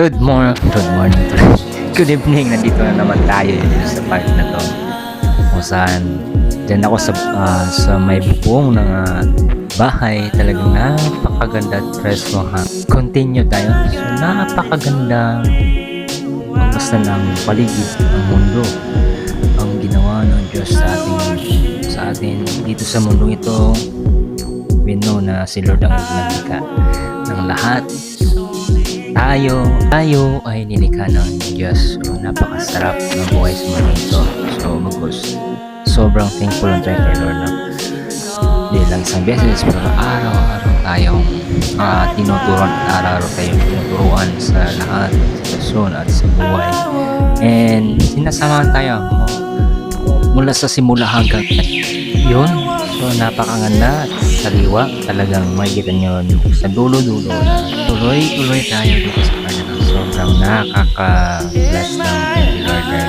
Good morning. Good morning. Good evening. Nandito na naman tayo sa park na to. Kung saan dyan ako sa, ah, sa may bubong ng ah, bahay. Talagang napakaganda at presko ha. Continue tayo. So napakaganda basta ng paligid ng mundo ang ginawa ng Diyos sa ating sa atin dito sa mundong ito we know na si Lord ang naglikha ng lahat tayo, tayo ay nilikha ng Diyos. So, napakasarap ng buhay sa mundo ito. So, magos, sobrang thankful lang tayo kay Lord. No? Hindi lang isang beses, pero araw-araw tayong uh, tinuturuan at araw-araw tayong tinuturuan sa lahat ng sitwasyon at sa buhay. And sinasamahan tayo mula sa simula hanggang yun. So, napakaganda sariwa. Talagang makikita nyo sa dulo-dulo na tuloy-tuloy tayo dito sa kanila. Sobrang nakaka-bless ng you Lord na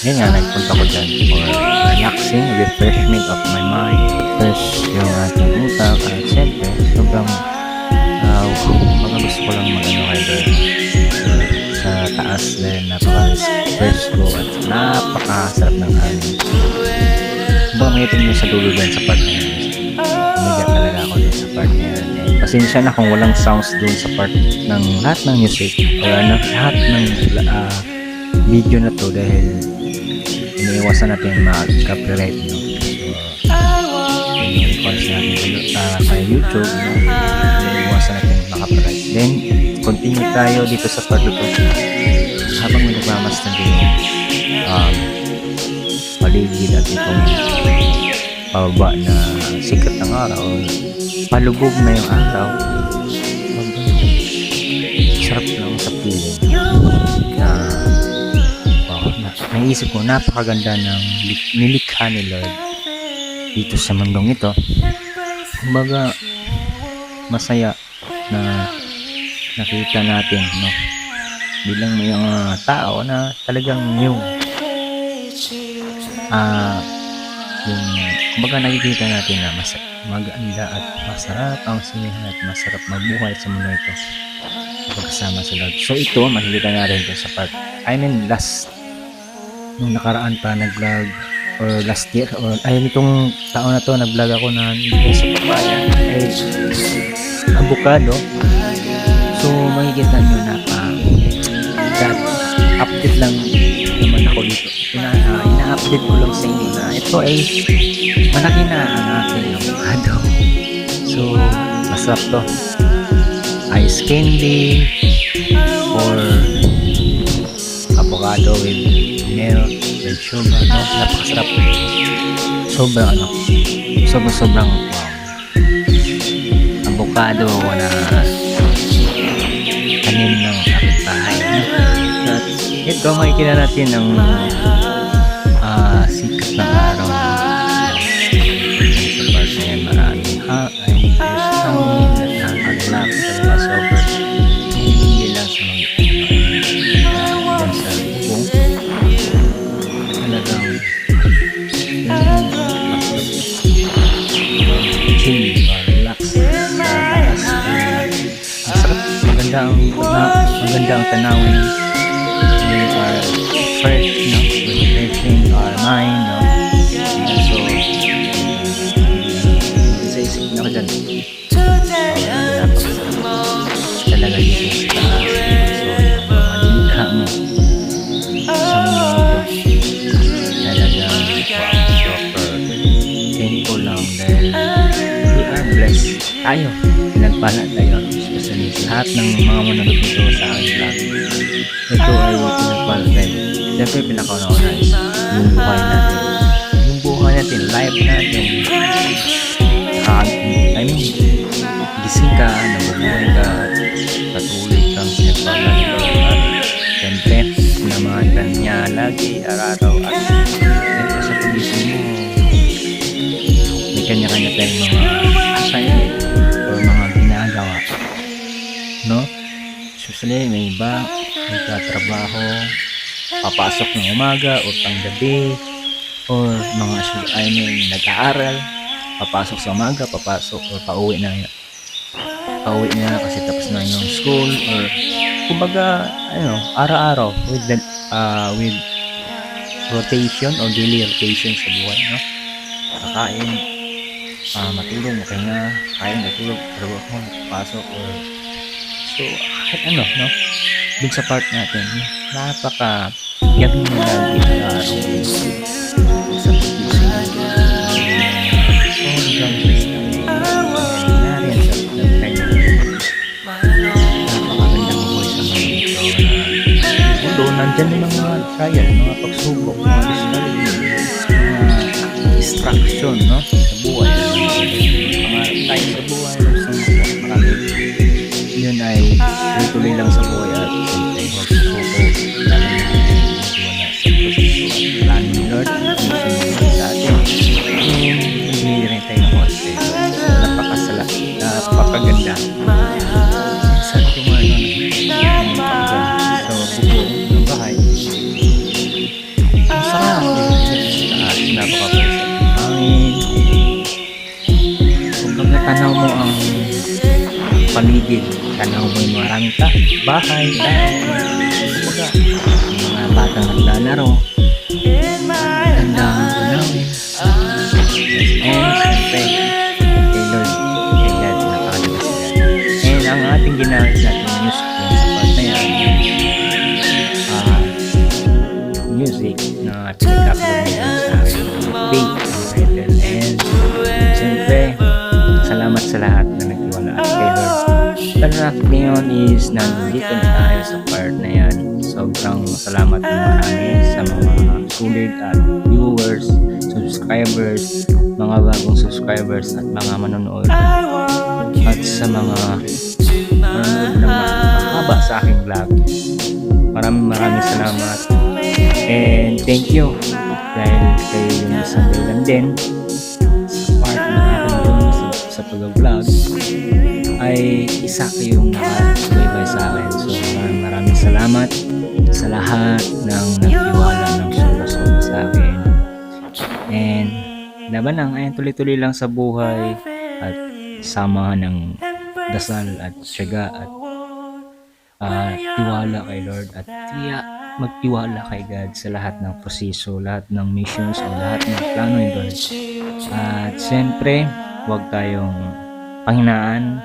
yun nga, nagpunta ko dyan for relaxing, refreshment of my mind. Fresh yung ating utak at syempre, sobrang uh, mga gusto ko lang mag-ano kay Lord sa taas dahil napaka-fresh ko at napakasarap ng hangin. Kumbaga may nyo sa dulo dyan sa part pasensya na kung walang sounds dun sa part ng lahat ng music o ano, lahat ng ah, video na to dahil iniiwasan natin mag-copyright no? so calls natin uh, sa YouTube no? iniiwasan natin mag-copyright then continue tayo dito sa part na habang may nagmamastan din um, paligid at itong pababa na sikat ng araw palubog na yung araw. Sarap lang sa feeling na wow, na, naisip ko napakaganda ng lik- nilikha ni Lord dito sa mundong ito. Kumbaga masaya na nakita natin no bilang mga tao na talagang yung ah yung kumbaga nakikita natin na mas maganda at masarap ang sinihan at masarap mabuhay sa mundo ito pagkasama sa Lord. So ito, makikita natin ito sa part. I mean, last nung nakaraan pa nag-vlog or last year or ay nitong taon na to nag-vlog ako na dito sa papaya ay avocado. So makikita nyo na uh, that update lang ina-update ko lang sa inyo na ito ay malaki na ang aking avocado. So masarap to ice candy or avocado with milk with sugar no? napakasarap sobrang ano sobrang sobrang wow avocado na tanim ng kapitbahay at ito makikita natin ang ng araw. Sa part na yan maraming ha ay there's hangin at hindi lang sa relax sa taas ang sarap maganda ang tanawin talaga dito sa lilikha mo sa mundo lang dahil we are blessed tayo pinagpala tayo especially lahat ng mga manonood nito sa aking vlog ito ay pinagpala tayo siyempre pinakauna is yung buhay natin yung buhay natin life natin uh, I mean ka nabubuhay ka patuloy kang at siyempre sinamahan ka niya lagi araw at siyempre sa pagising mo. May kanya-kanya tayong mga assignment or mga ginagawa no? Especially may iba nagtatrabaho papasok ng umaga o panggabi or mga I mean nag-aaral papasok sa umaga papasok or pauwi na pauwi na kasi tapos na yung school or kumbaga, ano, araw-araw with the, uh, with rotation or daily rotation sa buhay, no? Kakain, ah matulog, makahinga, kain, matulog, trabaho, pasok, or so, kahit ano, no? Dun sa part natin, napaka yamin na lagi na araw sa Nandyan yung mga trial, mga pagsubok, mga discouragement, mga distraction, no? Sa buhay. Pangarap tayo sa buhay, sa mga marami. Yun ay tuloy lang sa buhay at huwag susuko. Lalo na wala sa tanaw mo yung maraming ta bahay, yung mga batang naglalaro, gandang tanawin. And siyempre, ngayon is nandito na tayo sa part na yan. Sobrang salamat ng marami sa mga sulit at viewers, subscribers, mga bagong subscribers at mga manonood. At sa mga manonood na mahaba sa aking vlog. Maraming maraming salamat. And thank you dahil kayo yung isang dahilan din sa part ng aking sa pag-vlog ay isa kayong nakasubaybay sa akin. So maraming maraming salamat sa lahat ng nagtiwala ng solo-solo sa akin. And laban lang, ayan tuloy-tuloy lang sa buhay at sama ng dasal at syaga at ah, tiwala kay Lord at tiya magtiwala kay God sa lahat ng proseso, lahat ng missions o lahat ng plano ni Lord. At siyempre, huwag tayong panghinaan,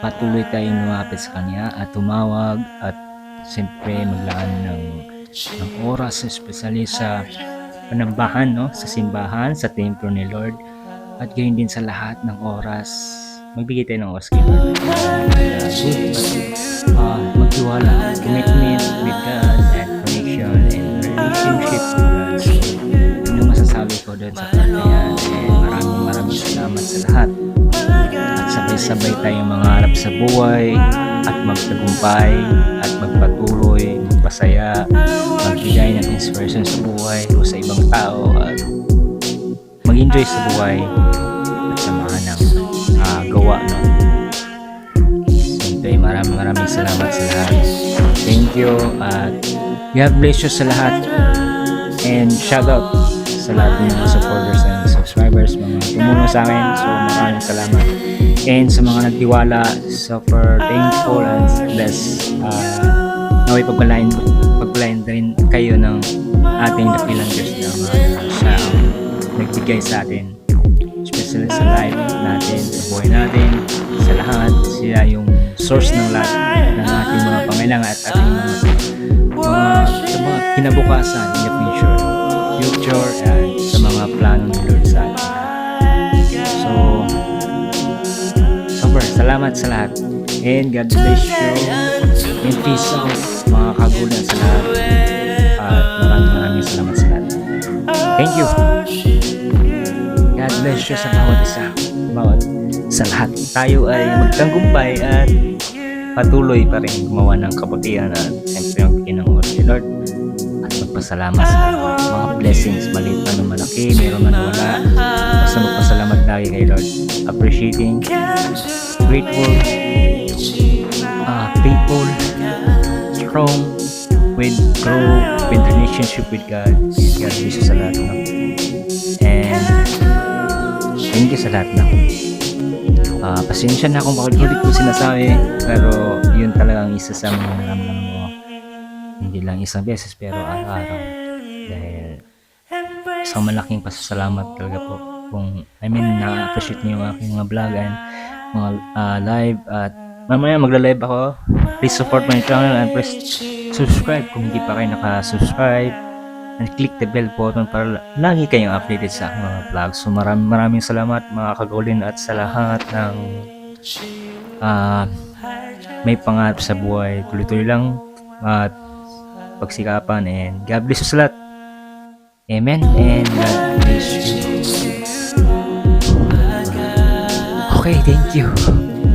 patuloy tayong lumapit sa Kanya at tumawag at siyempre maglaan ng, ng oras, especially sa panambahan, no? sa simbahan, sa templo ni Lord at gayon din sa lahat ng oras magbigay tayo ng oras kay Lord. Uh, magtiwala, commitment with God and connection and relationship with God. Yung masasabi ko doon sa part Sabay-sabay tayong mangarap sa buhay at magtagumpay at magpatuloy, magpasaya, magbigay ng inspiration sa buhay o sa ibang tao at mag-enjoy sa buhay at samahan ng ah, gawa no. Siyempre maraming maraming salamat sa lahat. Thank you at God bless you sa lahat and shout out sa lahat ng mga supporters and subscribers, mga tumulong sa akin. So maraming salamat. And sa mga nagtiwala, super thankful and blessed. Uh, naway pagpalain, pagpalain rin kayo ng ating dakilang Diyos na mga siya ang nagbigay sa atin especially sa life natin, sa buhay natin, sa lahat. Siya yung source ng lahat ng ating mga pangailangan at ating mga, mga, mga kinabukasan in the future. Future at sa mga plano ni salamat sa lahat. And God bless you. And peace out mga kagulan sa lahat. At maraming maraming salamat sa lahat. Thank you. God bless you sa bawat isa, bawat sa lahat. Tayo ay magtanggumpay at patuloy pa rin gumawa ng kabutihan at siyempre ang bigyan ng oras ni Lord at magpasalamat sa mga blessings, maliit man o malaki, meron man wala. Basta magpasalamat lagi kay Lord. Appreciating, grateful, uh, faithful, strong, with grow with relationship with God. God bless you sa lahat. No? And Thank you sa lahat na Ah, pasensya na kung bakit ulit ko sinasabi, pero yun talaga ang isa sa mga naramdaman ko. Hindi lang isang beses, pero araw-araw. Dahil isang malaking pasasalamat talaga po kung I mean na-appreciate niyo yung aking mga vlog and mga ah, live at mamaya magla-live ako. Please support my channel and please subscribe kung hindi pa kayo naka-subscribe. And click the bell button para la- lagi kayong updated sa aking mga vlog so maraming maraming salamat mga kagulin at sa lahat ng ah, may pangarap sa buhay. Tuloy-tuloy lang at pagsikapan and God bless sa lahat. Amen and God bless you. Okay, thank you.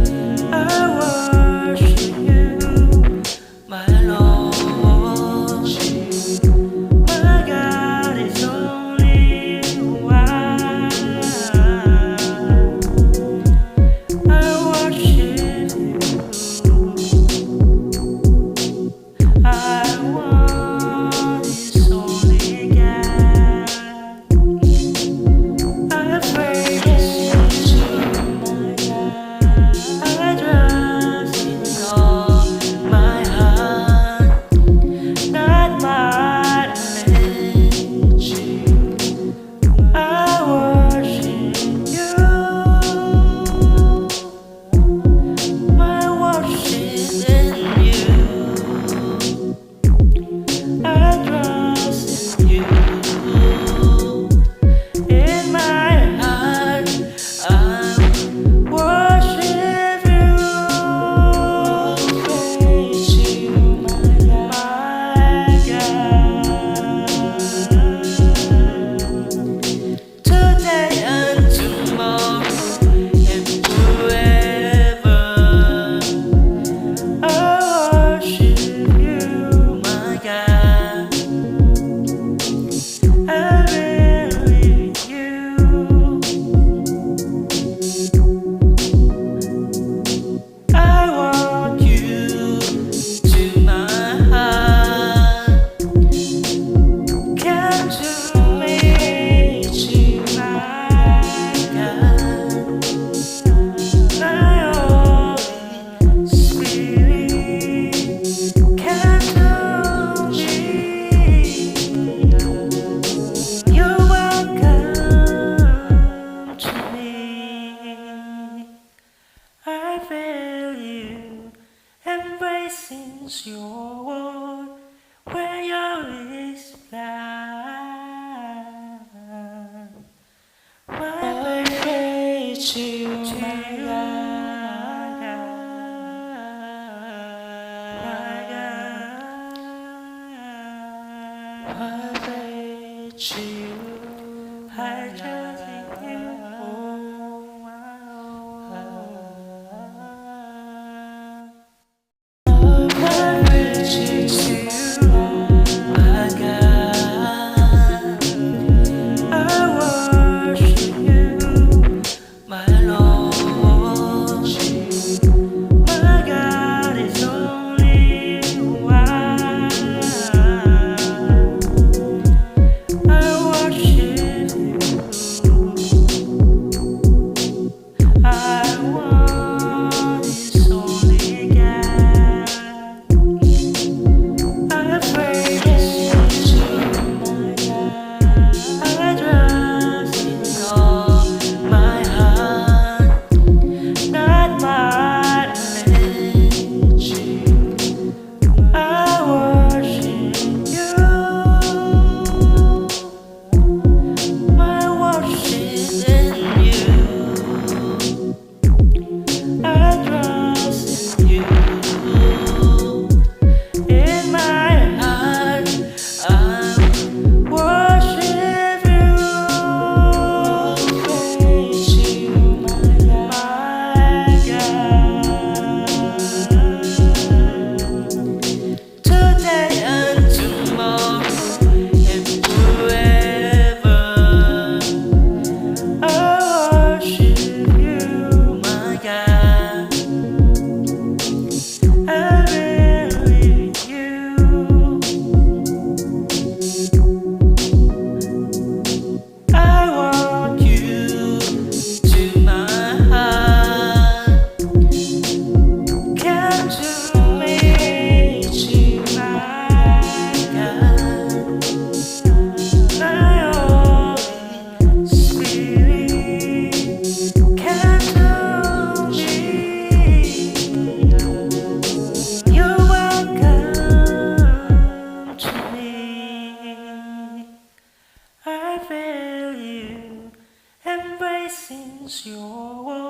Praise to you, I It's your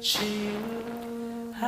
지우하자